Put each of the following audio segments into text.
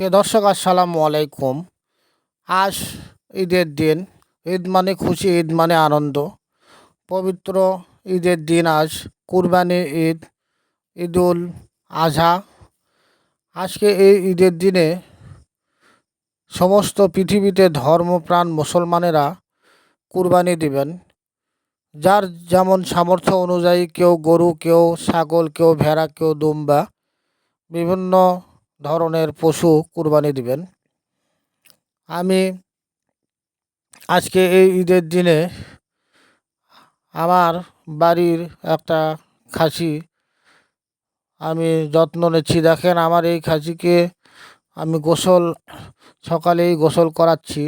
প্রিয় দর্শক, আসসালামু আলাইকুম। আজ ঈদের দিন, ঈদ মানে খুশি, ঈদ মানে আনন্দ। পবিত্র ঈদের দিন আজ, কুরবানি ঈদ, ঈদুল আজহা। আজকে এই ঈদের দিনে সমস্ত পৃথিবীতে ধর্মপ্রাণ মুসলমানেরা কুরবানি দিবেন। যার যেমন সামর্থ্য অনুযায়ী কেউ গরু, কেউ ছাগল, কেউ ভেড়া, কেউ দুম্বা, বিভিন্ন ধরনের পশু কুরবানি দিবেন। আমি আজকে এই ঈদের দিনে আমার বাড়ির একটা খাসি আমি যত্ন নিচ্ছি। দেখেন আমার এই খাসিকে আমি গোসল, সকালেই গোসল করাচ্ছি।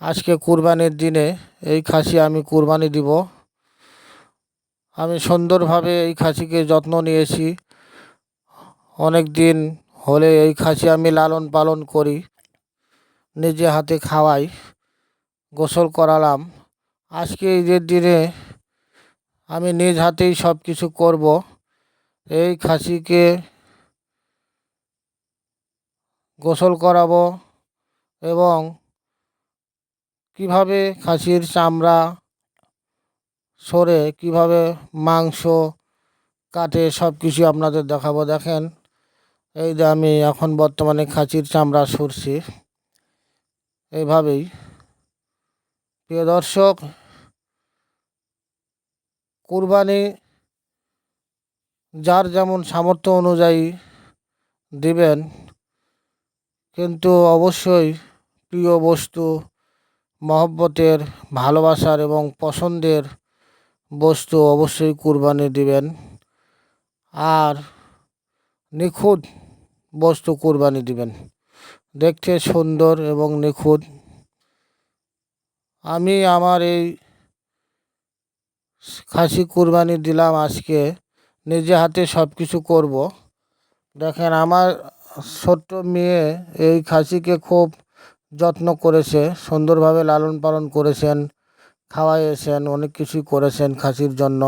আজকে কুরবানির দিনে এই খাসি আমি কুরবানি দিব। আমি সুন্দরভাবে এই খাসিকে যত্ন নিয়েছি। অনেক দিন হলে এই খাসি আমি লালন পালন করি। নিজে হাতে খাওয়াই, গোসল করালাম। আজকে ঈদের দিনে আমি নিজ হাতেই সব কিছু করব। এই খাসিকে গোসল করাবো এবং কীভাবে খাসির চামড়া সরে, কীভাবে মাংস কাটে সব কিছু আপনাদের দেখাবো। দেখেন এই যে আমি এখন বর্তমানে খাসির চামড়া সরছি। এইভাবেই। প্রিয় দর্শক, কুরবানি যার যেমন সামর্থ্য অনুযায়ী দিবেন, কিন্তু অবশ্যই প্রিয় বস্তু মহব্বতের, ভালোবাসার এবং পছন্দের বস্তু অবশ্যই কুরবানি দিবেন। আর নিখুঁত বস্তু কুরবানি দিবেন। দেখতে সুন্দর এবং নিখুঁত। আমি আমার এই খাসি কুরবানি দিলাম আজকে। নিজে হাতে সব কিছু করব। দেখেন আমার ছোট্ট মেয়ে এই খাসিকে খুব যত্ন করেছে, সুন্দরভাবে লালন পালন করেছেন খাওয়াইয়েছেন অনেক কিছুই করেছেন খাসির জন্য।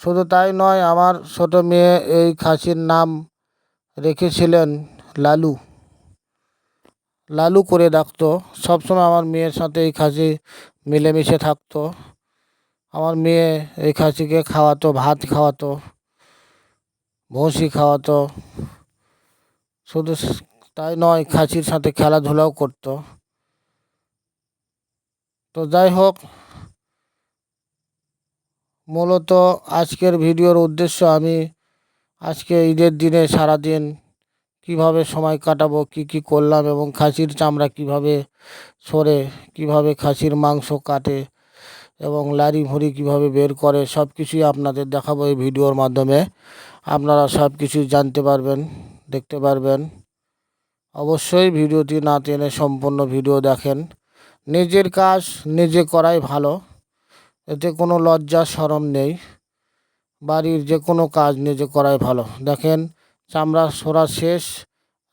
শুধু তাই নয়, আমার ছোট মেয়ে এই খাসির নাম রেখেছিলেন লালু। লালু করে ডাকতো, সবসময় আমার মেয়ের সাথে এই খাসি মিলেমিশে থাকতো। আমার মেয়ে এই খাসিকে খাওয়াতো, ভাত খাওয়াতো, ভুসি খাওয়াতো। শুধু তাই নয়, খাসির সাথে খেলাধুলাও করতো। তো যাই হোক, মূলত আজকের ভিডিওর উদ্দেশ্য আমি আজকে ঈদের দিনে সারাদিন কীভাবে সময় কাটাবো, কি কি করলাম এবং খাসির চামড়া কীভাবে সরে, কীভাবে খাসির মাংস কাটে এবং লারি ভুঁড়ি কীভাবে বের করে সব কিছুই আপনাদের দেখাবো এই ভিডিওর মাধ্যমে। আপনারা সব কিছুই জানতে পারবেন, দেখতে পারবেন। অবশ্যই ভিডিওটি না টেনে সম্পূর্ণ ভিডিও দেখেন। নিজের কাজ, নিজে করাই ভালো। এতে কোনো লজ্জা সরম নেই। বাড়ির যে কোনো কাজ নিজে করাই ভালো। দেখেন, চামড়া সরা শেষ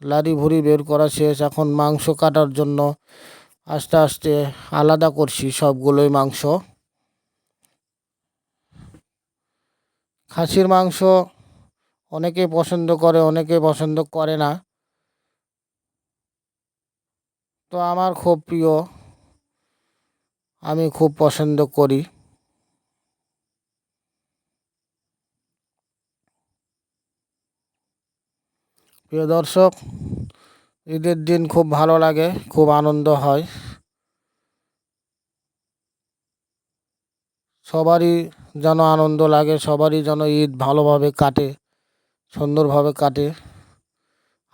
লারি ভুড়ি বের করা শেষ, এখন মাংস কাটার জন্য আস্তে আস্তে আলাদা করছি সবগুলোই মাংস। খাসির মাংস অনেকে পছন্দ করে, অনেকে পছন্দ করে না। তো আমার খুব প্রিয়, আমি খুব পছন্দ করি। প্রিয় দর্শক, ঈদের দিন খুব ভালো লাগে, খুব আনন্দ হয়। সবারই যেন আনন্দ লাগে, সবারই যেন ঈদ ভালোভাবে কাটে, সুন্দরভাবে কাটে।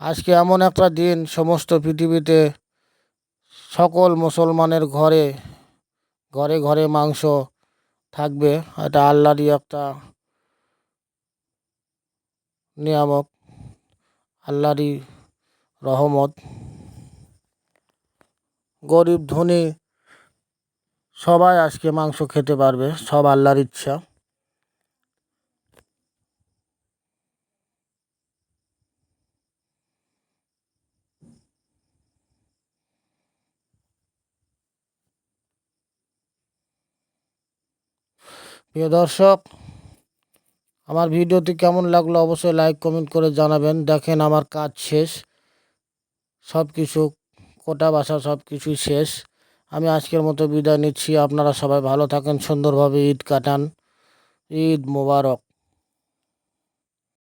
আজকে এমন একটা দিন, সমস্ত পৃথিবীতে সকল মুসলমানের ঘরে ঘরে ঘরে মাংস থাকবে। এটা আল্লাহরই একটা নিয়ামক। আল্লাহরই রহমত। গরিব ধনী সবাই আজকে মাংস খেতে পারবে সব আল্লাহর ইচ্ছা। প্রিয় দর্শক আমার ভিডিওটি কেমন লাগল অবশ্যই লাইক কমেন্ট করে জানাবেন। দেখেন আমার কাজ শেষ। সব কিছু কোটা বাসা সব কিছুই শেষ। আমি আজকের মতো বিদায় নিচ্ছি। আপনারা সবাই ভালো থাকেন, সুন্দরভাবে ঈদ কাটান। ঈদ মোবারক।